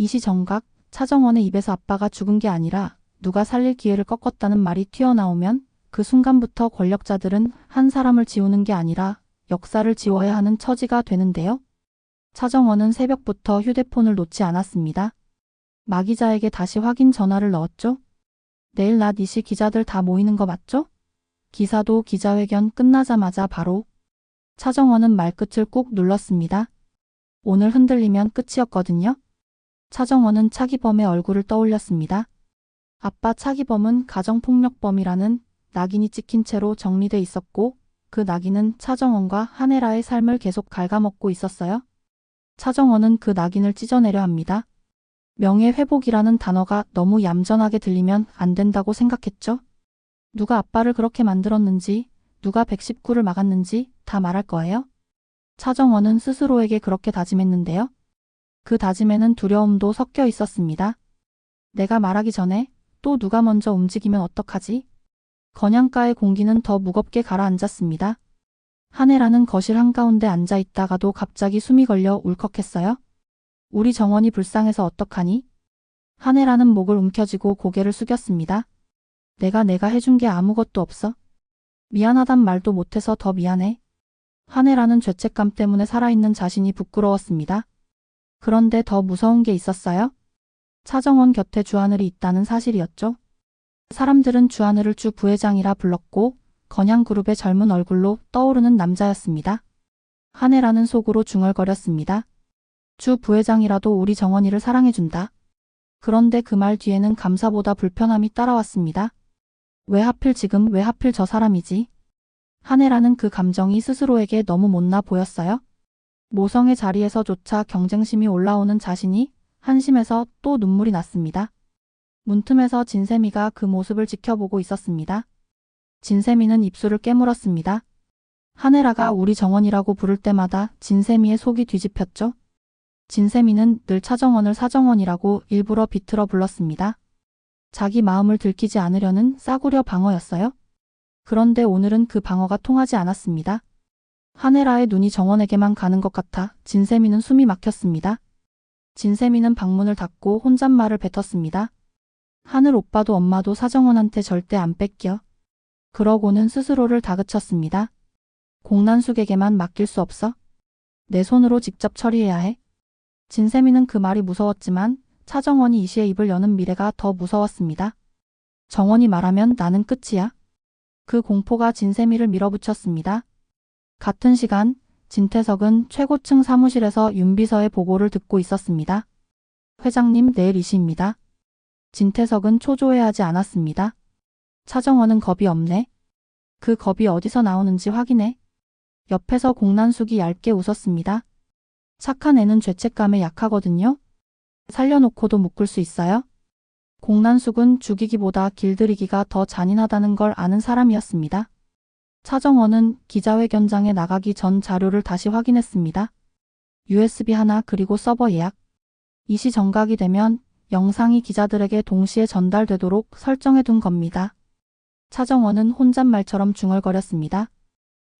이시정각, 차정원의 입에서 아빠가 죽은 게 아니라 누가 살릴 기회를 꺾었다는 말이 튀어나오면 그 순간부터 권력자들은 한 사람을 지우는 게 아니라 역사를 지워야 하는 처지가 되는데요. 차정원은 새벽부터 휴대폰을 놓지 않았습니다. 마 기자에게 다시 확인 전화를 넣었죠. 내일 낮 2시 기자들 다 모이는 거 맞죠? 기사도 기자회견 끝나자마자 바로 차정원은 말끝을 꾹 눌렀습니다. 오늘 흔들리면 끝이었거든요. 차정원은 차기범의 얼굴을 떠올렸습니다. 아빠 차기범은 가정폭력범이라는 낙인이 찍힌 채로 정리돼 있었고 그 낙인은 차정원과 한혜라의 삶을 계속 갉아먹고 있었어요. 차정원은 그 낙인을 찢어내려 합니다. 명예회복이라는 단어가 너무 얌전하게 들리면 안 된다고 생각했죠. 누가 아빠를 그렇게 만들었는지, 누가 119를 막았는지 다 말할 거예요. 차정원은 스스로에게 그렇게 다짐했는데요. 그 다짐에는 두려움도 섞여 있었습니다. 내가 말하기 전에 또 누가 먼저 움직이면 어떡하지? 건양가의 공기는 더 무겁게 가라앉았습니다. 한혜라는 거실 한가운데 앉아 있다가도 갑자기 숨이 걸려 울컥했어요. 우리 정원이 불쌍해서 어떡하니? 한혜라는 목을 움켜쥐고 고개를 숙였습니다. 내가 내가 해준 게 아무것도 없어. 미안하단 말도 못해서 더 미안해. 한혜라는 죄책감 때문에 살아있는 자신이 부끄러웠습니다. 그런데 더 무서운 게 있었어요. 차정원 곁에 주하늘이 있다는 사실이었죠. 사람들은 주하늘을 주 부회장이라 불렀고 건양그룹의 젊은 얼굴로 떠오르는 남자였습니다. 한혜라는 속으로 중얼거렸습니다. 주 부회장이라도 우리 정원이를 사랑해준다. 그런데 그 말 뒤에는 감사보다 불편함이 따라왔습니다. 왜 하필 지금 왜 하필 저 사람이지? 한혜라는 그 감정이 스스로에게 너무 못나 보였어요. 모성의 자리에서조차 경쟁심이 올라오는 자신이 한심해서 또 눈물이 났습니다. 문틈에서 진세미가 그 모습을 지켜보고 있었습니다. 진세미는 입술을 깨물었습니다. 한혜라가 우리 정원이라고 부를 때마다 진세미의 속이 뒤집혔죠. 진세미는 늘 차정원을 사정원이라고 일부러 비틀어 불렀습니다. 자기 마음을 들키지 않으려는 싸구려 방어였어요. 그런데 오늘은 그 방어가 통하지 않았습니다. 한혜라의 눈이 정원에게만 가는 것 같아 진세미는 숨이 막혔습니다. 진세미는 방문을 닫고 혼잣말을 뱉었습니다. 하늘 오빠도 엄마도 사정원한테 절대 안 뺏겨. 그러고는 스스로를 다그쳤습니다. 공난숙에게만 맡길 수 없어? 내 손으로 직접 처리해야 해. 진세미는 그 말이 무서웠지만 차정원이 이 시에 입을 여는 미래가 더 무서웠습니다. 정원이 말하면 나는 끝이야. 그 공포가 진세미를 밀어붙였습니다. 같은 시간 진태석은 최고층 사무실에서 윤 비서의 보고를 듣고 있었습니다. 회장님 내일 이시입니다. 진태석은 초조해하지 않았습니다. 차정원은 겁이 없네. 그 겁이 어디서 나오는지 확인해. 옆에서 공난숙이 얇게 웃었습니다. 착한 애는 죄책감에 약하거든요. 살려놓고도 묶을 수 있어요. 공난숙은 죽이기보다 길들이기가 더 잔인하다는 걸 아는 사람이었습니다. 차정원은 기자회견장에 나가기 전 자료를 다시 확인했습니다. USB 하나 그리고 서버 예약. 이 시 정각이 되면 영상이 기자들에게 동시에 전달되도록 설정해 둔 겁니다. 차정원은 혼잣말처럼 중얼거렸습니다.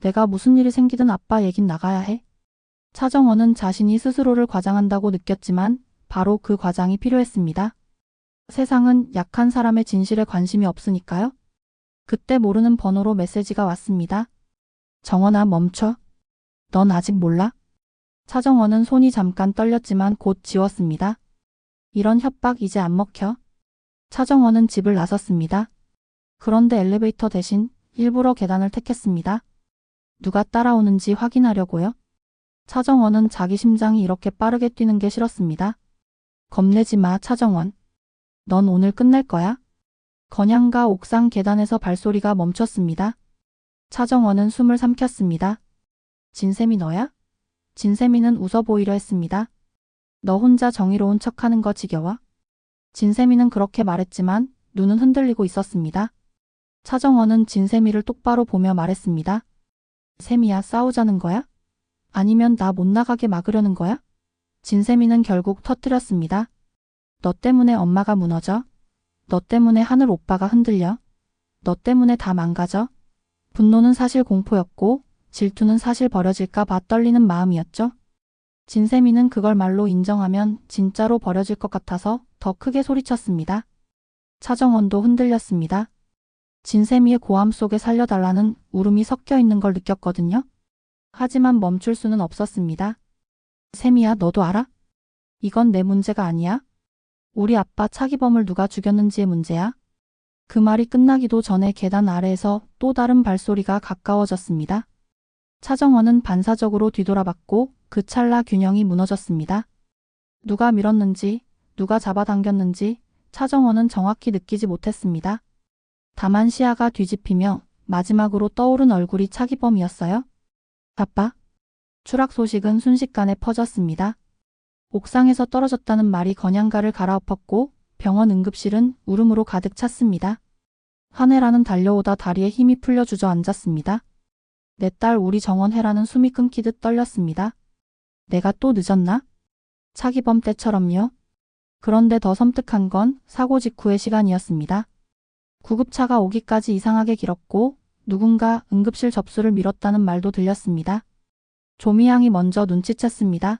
내가 무슨 일이 생기든 아빠 얘긴 나가야 해. 차정원은 자신이 스스로를 과장한다고 느꼈지만 바로 그 과장이 필요했습니다. 세상은 약한 사람의 진실에 관심이 없으니까요. 그때 모르는 번호로 메시지가 왔습니다. 정원아 멈춰. 넌 아직 몰라? 차정원은 손이 잠깐 떨렸지만 곧 지웠습니다. 이런 협박 이제 안 먹혀. 차정원은 집을 나섰습니다. 그런데 엘리베이터 대신 일부러 계단을 택했습니다. 누가 따라오는지 확인하려고요. 차정원은 자기 심장이 이렇게 빠르게 뛰는 게 싫었습니다. 겁내지 마, 차정원. 넌 오늘 끝낼 거야? 건양가 옥상 계단에서 발소리가 멈췄습니다. 차정원은 숨을 삼켰습니다. 진세미 너야? 진세미는 웃어 보이려 했습니다. 너 혼자 정의로운 척하는 거 지겨워? 진세미는 그렇게 말했지만 눈은 흔들리고 있었습니다. 차정원은 진세미를 똑바로 보며 말했습니다. 세미야 싸우자는 거야? 아니면 나 못 나가게 막으려는 거야? 진세미는 결국 터뜨렸습니다. 너 때문에 엄마가 무너져? 너 때문에 하늘 오빠가 흔들려? 너 때문에 다 망가져? 분노는 사실 공포였고 질투는 사실 버려질까 봐 떨리는 마음이었죠. 진세미는 그걸 말로 인정하면 진짜로 버려질 것 같아서 더 크게 소리쳤습니다. 차정원도 흔들렸습니다. 진세미의 고함 속에 살려달라는 울음이 섞여 있는 걸 느꼈거든요. 하지만 멈출 수는 없었습니다. 세미야, 너도 알아? 이건 내 문제가 아니야. 우리 아빠 차기범을 누가 죽였는지의 문제야. 그 말이 끝나기도 전에 계단 아래에서 또 다른 발소리가 가까워졌습니다. 차정원은 반사적으로 뒤돌아봤고 그 찰나 균형이 무너졌습니다. 누가 밀었는지, 누가 잡아당겼는지 차정원은 정확히 느끼지 못했습니다. 다만 시야가 뒤집히며 마지막으로 떠오른 얼굴이 차기범이었어요. 아빠. 추락 소식은 순식간에 퍼졌습니다. 옥상에서 떨어졌다는 말이 건양가를 갈아엎었고 병원 응급실은 울음으로 가득 찼습니다. 한혜라는 달려오다 다리에 힘이 풀려 주저앉았습니다. 내 딸 우리 정원혜라는 숨이 끊기듯 떨렸습니다. 내가 또 늦었나? 차기범 때처럼요. 그런데 더 섬뜩한 건 사고 직후의 시간이었습니다. 구급차가 오기까지 이상하게 길었고 누군가 응급실 접수를 미뤘다는 말도 들렸습니다. 조미양이 먼저 눈치챘습니다.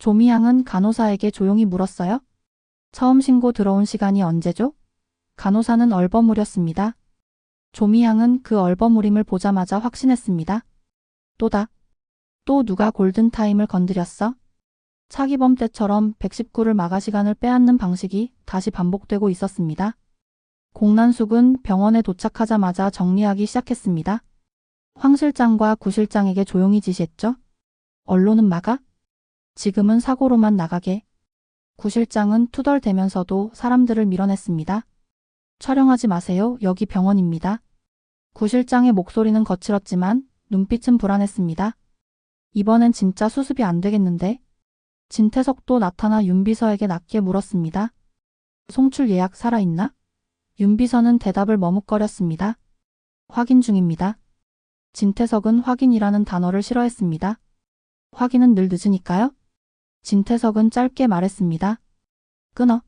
조미양은 간호사에게 조용히 물었어요. 처음 신고 들어온 시간이 언제죠? 간호사는 얼버무렸습니다. 조미양은 그 얼버무림을 보자마자 확신했습니다. 또다. 또 누가 골든타임을 건드렸어? 차기범 때처럼 119를 마가 시간을 빼앗는 방식이 다시 반복되고 있었습니다. 공난숙은 병원에 도착하자마자 정리하기 시작했습니다. 황 실장과 구 실장에게 조용히 지시했죠. 언론은 막아? 지금은 사고로만 나가게. 구 실장은 투덜대면서도 사람들을 밀어냈습니다. 촬영하지 마세요. 여기 병원입니다. 구 실장의 목소리는 거칠었지만 눈빛은 불안했습니다. 이번엔 진짜 수습이 안 되겠는데? 진태석도 나타나 윤비서에게 낮게 물었습니다. 송출 예약 살아있나? 윤비서는 대답을 머뭇거렸습니다. 확인 중입니다. 진태석은 확인이라는 단어를 싫어했습니다. 확인은 늘 늦으니까요? 진태석은 짧게 말했습니다. 끊어.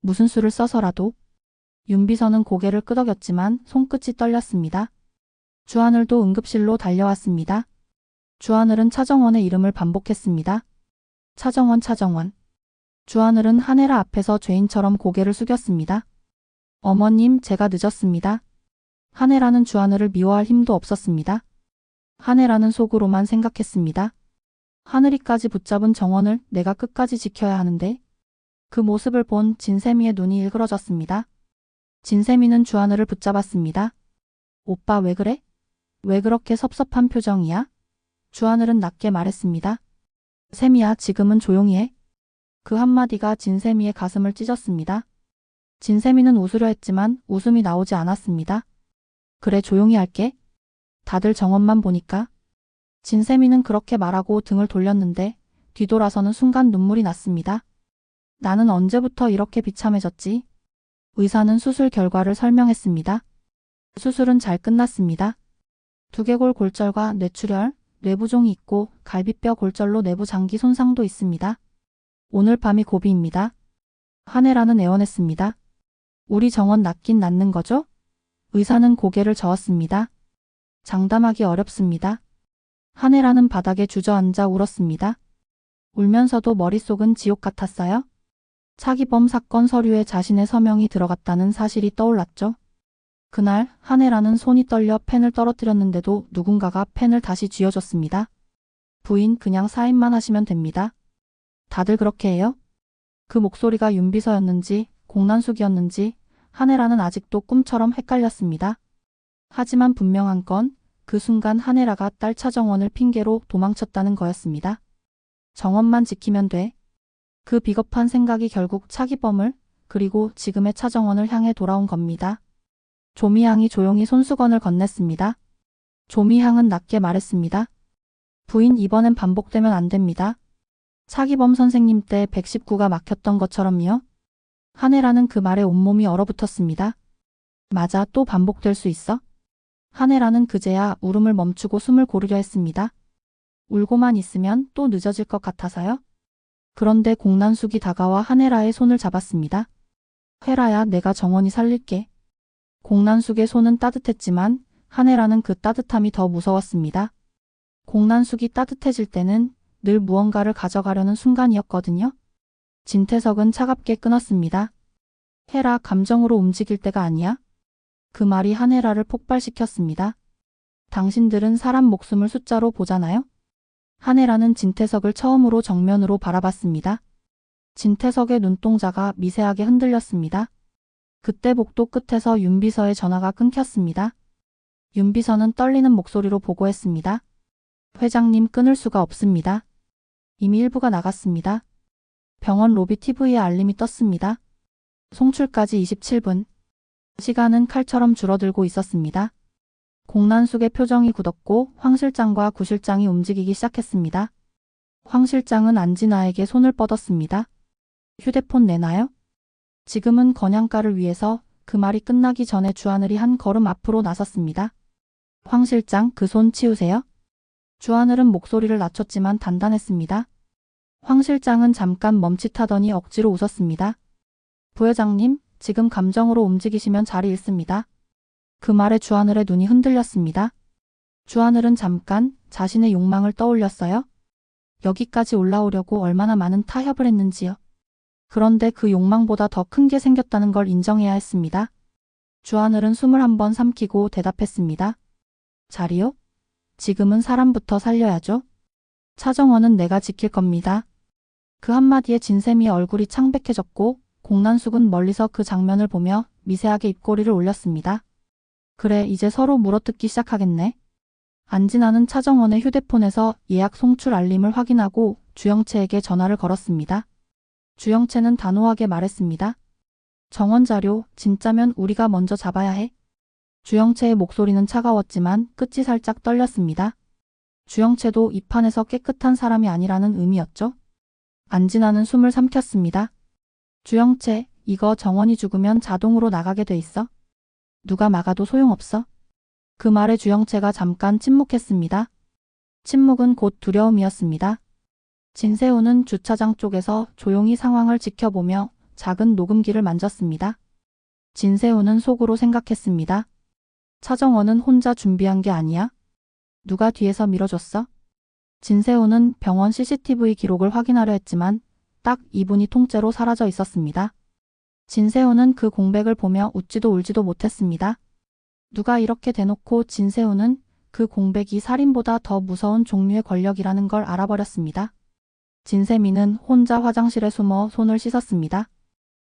무슨 수를 써서라도. 윤비서는 고개를 끄덕였지만 손끝이 떨렸습니다. 주하늘도 응급실로 달려왔습니다. 주하늘은 차정원의 이름을 반복했습니다. 차정원 차정원. 주하늘은 한혜라 앞에서 죄인처럼 고개를 숙였습니다. 어머님, 제가 늦었습니다. 한혜라는 주하늘을 미워할 힘도 없었습니다. 한혜라는 속으로만 생각했습니다. 하늘이까지 붙잡은 정원을 내가 끝까지 지켜야 하는데 그 모습을 본 진세미의 눈이 일그러졌습니다. 진세미는 주하늘을 붙잡았습니다. 오빠 왜 그래? 왜 그렇게 섭섭한 표정이야? 주하늘은 낮게 말했습니다. 세미야 지금은 조용히 해. 그 한마디가 진세미의 가슴을 찢었습니다. 진세미는 웃으려 했지만 웃음이 나오지 않았습니다. 그래 조용히 할게. 다들 정원만 보니까. 진세미는 그렇게 말하고 등을 돌렸는데 뒤돌아서는 순간 눈물이 났습니다. 나는 언제부터 이렇게 비참해졌지? 의사는 수술 결과를 설명했습니다. 수술은 잘 끝났습니다. 두개골 골절과 뇌출혈, 뇌부종이 있고 갈비뼈 골절로 내부 장기 손상도 있습니다. 오늘 밤이 고비입니다. 한혜라는 애원했습니다. 우리 정원 낫긴 낫는 거죠? 의사는 고개를 저었습니다. 장담하기 어렵습니다. 한혜라는 바닥에 주저앉아 울었습니다. 울면서도 머릿속은 지옥 같았어요. 차기범 사건 서류에 자신의 서명이 들어갔다는 사실이 떠올랐죠. 그날 한혜라는 손이 떨려 펜을 떨어뜨렸는데도 누군가가 펜을 다시 쥐어줬습니다. 부인 그냥 사인만 하시면 됩니다. 다들 그렇게 해요? 그 목소리가 윤비서였는지 공난숙이었는지 한혜라는 아직도 꿈처럼 헷갈렸습니다. 하지만 분명한 건 그 순간 한혜라가 딸 차정원을 핑계로 도망쳤다는 거였습니다. 정원만 지키면 돼. 그 비겁한 생각이 결국 차기범을 그리고 지금의 차정원을 향해 돌아온 겁니다. 조미향이 조용히 손수건을 건넸습니다. 조미향은 낮게 말했습니다. 부인 이번엔 반복되면 안 됩니다. 차기범 선생님 때 119가 막혔던 것처럼요. 한혜라는 그 말에 온몸이 얼어붙었습니다. 맞아 또 반복될 수 있어? 한혜라는 그제야 울음을 멈추고 숨을 고르려 했습니다. 울고만 있으면 또 늦어질 것 같아서요. 그런데 공난숙이 다가와 한혜라의 손을 잡았습니다. 헤라야 내가 정원이 살릴게. 공난숙의 손은 따뜻했지만 한혜라는 그 따뜻함이 더 무서웠습니다. 공난숙이 따뜻해질 때는 늘 무언가를 가져가려는 순간이었거든요. 진태석은 차갑게 끊었습니다. 헤라 감정으로 움직일 때가 아니야? 그 말이 한헤라를 폭발시켰습니다. 당신들은 사람 목숨을 숫자로 보잖아요? 한헤라는 진태석을 처음으로 정면으로 바라봤습니다. 진태석의 눈동자가 미세하게 흔들렸습니다. 그때 복도 끝에서 윤비서의 전화가 끊겼습니다. 윤비서는 떨리는 목소리로 보고했습니다. 회장님 끊을 수가 없습니다. 이미 일부가 나갔습니다. 병원 로비 TV에 알림이 떴습니다. 송출까지 27분. 시간은 칼처럼 줄어들고 있었습니다. 공난숙의 표정이 굳었고 황 실장과 구 실장이 움직이기 시작했습니다. 황 실장은 안진아에게 손을 뻗었습니다. 휴대폰 내놔요? 지금은 건양가를 위해서 그 말이 끝나기 전에 주하늘이 한 걸음 앞으로 나섰습니다. 황 실장 그 손 치우세요. 주하늘은 목소리를 낮췄지만 단단했습니다. 황 실장은 잠깐 멈칫하더니 억지로 웃었습니다. 부회장님, 지금 감정으로 움직이시면 자리 잃습니다. 그 말에 주하늘의 눈이 흔들렸습니다. 주하늘은 잠깐 자신의 욕망을 떠올렸어요. 여기까지 올라오려고 얼마나 많은 타협을 했는지요. 그런데 그 욕망보다 더 큰 게 생겼다는 걸 인정해야 했습니다. 주하늘은 숨을 한 번 삼키고 대답했습니다. 자리요? 지금은 사람부터 살려야죠. 차정원은 내가 지킬 겁니다. 그 한마디에 진샘이의 얼굴이 창백해졌고 공난숙은 멀리서 그 장면을 보며 미세하게 입꼬리를 올렸습니다. 그래 이제 서로 물어뜯기 시작하겠네. 안진아는 차정원의 휴대폰에서 예약 송출 알림을 확인하고 주영채에게 전화를 걸었습니다. 주영채는 단호하게 말했습니다. 정원 자료 진짜면 우리가 먼저 잡아야 해. 주영채의 목소리는 차가웠지만 끝이 살짝 떨렸습니다. 주영채도 이 판에서 깨끗한 사람이 아니라는 의미였죠. 안진아는 숨을 삼켰습니다. 주영채, 이거 정원이 죽으면 자동으로 나가게 돼 있어. 누가 막아도 소용없어. 그 말에 주영채가 잠깐 침묵했습니다. 침묵은 곧 두려움이었습니다. 진세우는 주차장 쪽에서 조용히 상황을 지켜보며 작은 녹음기를 만졌습니다. 진세우는 속으로 생각했습니다. 차정원은 혼자 준비한 게 아니야? 누가 뒤에서 밀어줬어? 진세우는 병원 CCTV 기록을 확인하려 했지만 딱 2분이 통째로 사라져 있었습니다. 진세우는 그 공백을 보며 웃지도 울지도 못했습니다. 누가 이렇게 대놓고 진세우는 그 공백이 살인보다 더 무서운 종류의 권력이라는 걸 알아버렸습니다. 진세미는 혼자 화장실에 숨어 손을 씻었습니다.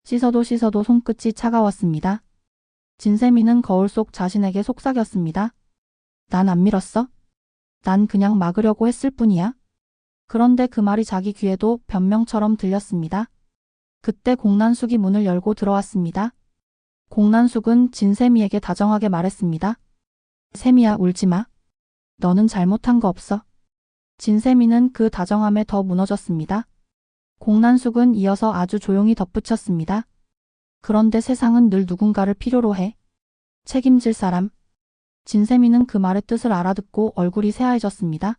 씻어도 씻어도 손끝이 차가웠습니다. 진세미는 거울 속 자신에게 속삭였습니다. 난 안 밀었어? 난 그냥 막으려고 했을 뿐이야. 그런데 그 말이 자기 귀에도 변명처럼 들렸습니다. 그때 공난숙이 문을 열고 들어왔습니다. 공난숙은 진세미에게 다정하게 말했습니다. 세미야 울지 마. 너는 잘못한 거 없어. 진세미는 그 다정함에 더 무너졌습니다. 공난숙은 이어서 아주 조용히 덧붙였습니다. 그런데 세상은 늘 누군가를 필요로 해. 책임질 사람. 진세미는 그 말의 뜻을 알아듣고 얼굴이 새하얘졌습니다.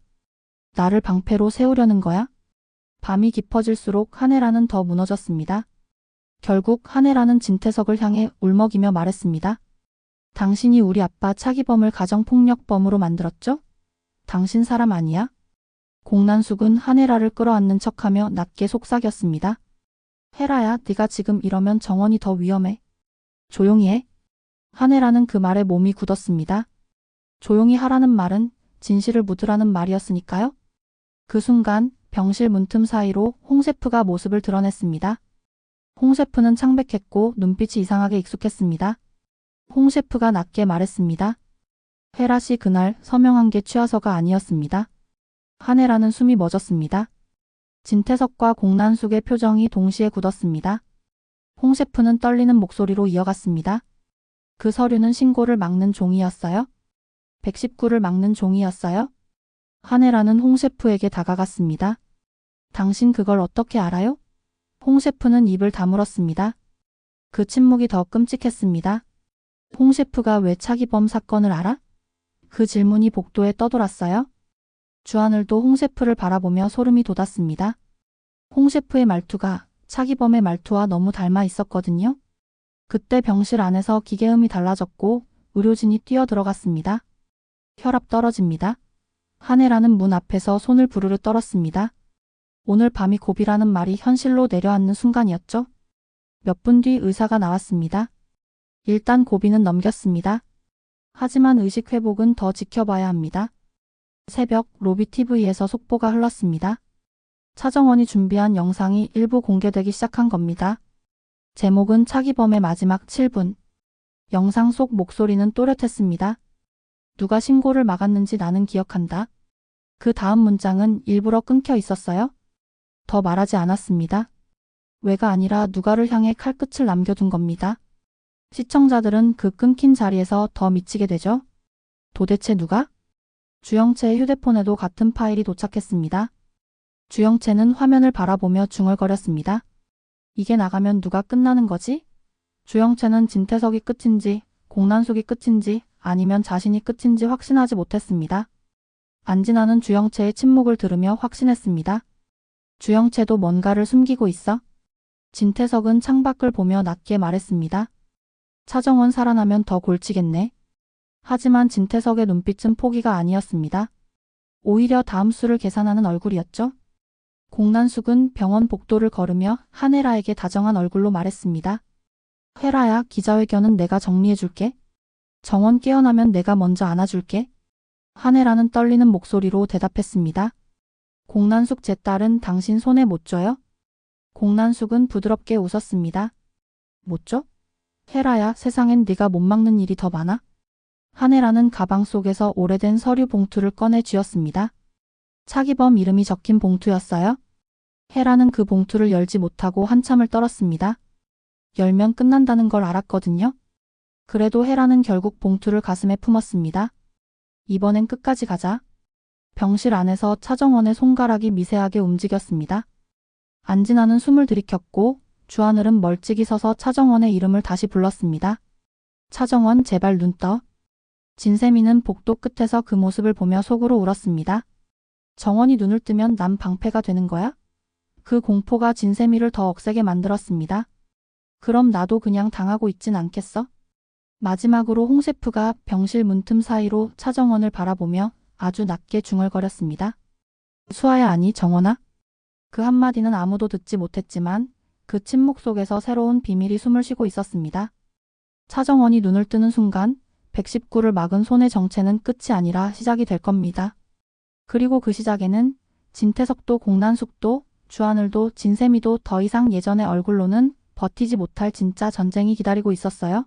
나를 방패로 세우려는 거야? 밤이 깊어질수록 한혜라는 더 무너졌습니다. 결국 한혜라는 진태석을 향해 울먹이며 말했습니다. 당신이 우리 아빠 차기범을 가정폭력범으로 만들었죠? 당신 사람 아니야? 공난숙은 한혜라를 끌어안는 척하며 낮게 속삭였습니다. 헤라야, 네가 지금 이러면 정원이 더 위험해. 조용히 해. 한혜라는 그 말에 몸이 굳었습니다. 조용히 하라는 말은 진실을 묻으라는 말이었으니까요. 그 순간 병실 문틈 사이로 홍 셰프가 모습을 드러냈습니다. 홍 셰프는 창백했고 눈빛이 이상하게 익숙했습니다. 홍 셰프가 낮게 말했습니다. 헤라 씨 그날 서명한 게 취하서가 아니었습니다. 한혜라는 숨이 멎었습니다. 진태석과 공난숙의 표정이 동시에 굳었습니다. 홍 셰프는 떨리는 목소리로 이어갔습니다. 그 서류는 신고를 막는 종이었어요? 119를 막는 종이었어요? 한혜라는 홍 셰프에게 다가갔습니다. 당신 그걸 어떻게 알아요? 홍 셰프는 입을 다물었습니다. 그 침묵이 더 끔찍했습니다. 홍 셰프가 왜 차기범 사건을 알아? 그 질문이 복도에 떠돌았어요. 주하늘도 홍 셰프를 바라보며 소름이 돋았습니다. 홍 셰프의 말투가 차기범의 말투와 너무 닮아 있었거든요. 그때 병실 안에서 기계음이 달라졌고 의료진이 뛰어들어갔습니다. 혈압 떨어집니다. 한혜라는 문 앞에서 손을 부르르 떨었습니다. 오늘 밤이 고비라는 말이 현실로 내려앉는 순간이었죠. 몇 분 뒤 의사가 나왔습니다. 일단 고비는 넘겼습니다. 하지만 의식 회복은 더 지켜봐야 합니다. 새벽 로비 TV에서 속보가 흘렀습니다. 차정원이 준비한 영상이 일부 공개되기 시작한 겁니다. 제목은 차기범의 마지막 7분. 영상 속 목소리는 또렷했습니다. 누가 신고를 막았는지 나는 기억한다. 그 다음 문장은 일부러 끊겨 있었어요? 더 말하지 않았습니다. 왜가 아니라 누가를 향해 칼끝을 남겨둔 겁니다. 시청자들은 그 끊긴 자리에서 더 미치게 되죠. 도대체 누가? 주영채의 휴대폰에도 같은 파일이 도착했습니다. 주영채는 화면을 바라보며 중얼거렸습니다. 이게 나가면 누가 끝나는 거지? 주영채는 진태석이 끝인지, 공난숙이 끝인지, 아니면 자신이 끝인지 확신하지 못했습니다. 안진아는 주영채의 침묵을 들으며 확신했습니다. 주영채도 뭔가를 숨기고 있어? 진태석은 창밖을 보며 낮게 말했습니다. 차정원 살아나면 더 골치겠네. 하지만 진태석의 눈빛은 포기가 아니었습니다. 오히려 다음 수를 계산하는 얼굴이었죠. 공난숙은 병원 복도를 걸으며 한혜라에게 다정한 얼굴로 말했습니다. 혜라야, 기자회견은 내가 정리해줄게. 정원 깨어나면 내가 먼저 안아줄게. 한혜라는 떨리는 목소리로 대답했습니다. 공난숙 제 딸은 당신 손에 못 줘요? 공난숙은 부드럽게 웃었습니다. 못 줘? 혜라야, 세상엔 네가 못 막는 일이 더 많아? 한혜라는 가방 속에서 오래된 서류 봉투를 꺼내 쥐었습니다. 차기범 이름이 적힌 봉투였어요. 혜라는 그 봉투를 열지 못하고 한참을 떨었습니다. 열면 끝난다는 걸 알았거든요. 그래도 혜라는 결국 봉투를 가슴에 품었습니다. 이번엔 끝까지 가자. 병실 안에서 차정원의 손가락이 미세하게 움직였습니다. 안진아는 숨을 들이켰고 주하늘은 멀찍이 서서 차정원의 이름을 다시 불렀습니다. 차정원 제발 눈 떠. 진세미는 복도 끝에서 그 모습을 보며 속으로 울었습니다. 정원이 눈을 뜨면 난 방패가 되는 거야? 그 공포가 진세미를 더 억세게 만들었습니다. 그럼 나도 그냥 당하고 있진 않겠어? 마지막으로 홍 셰프가 병실 문틈 사이로 차정원을 바라보며 아주 낮게 중얼거렸습니다. 수아야 아니 정원아? 그 한마디는 아무도 듣지 못했지만 그 침묵 속에서 새로운 비밀이 숨을 쉬고 있었습니다. 차정원이 눈을 뜨는 순간 119를 막은 손의 정체는 끝이 아니라 시작이 될 겁니다. 그리고 그 시작에는 진태석도 공난숙도 주하늘도 진세미도 더 이상 예전의 얼굴로는 버티지 못할 진짜 전쟁이 기다리고 있었어요.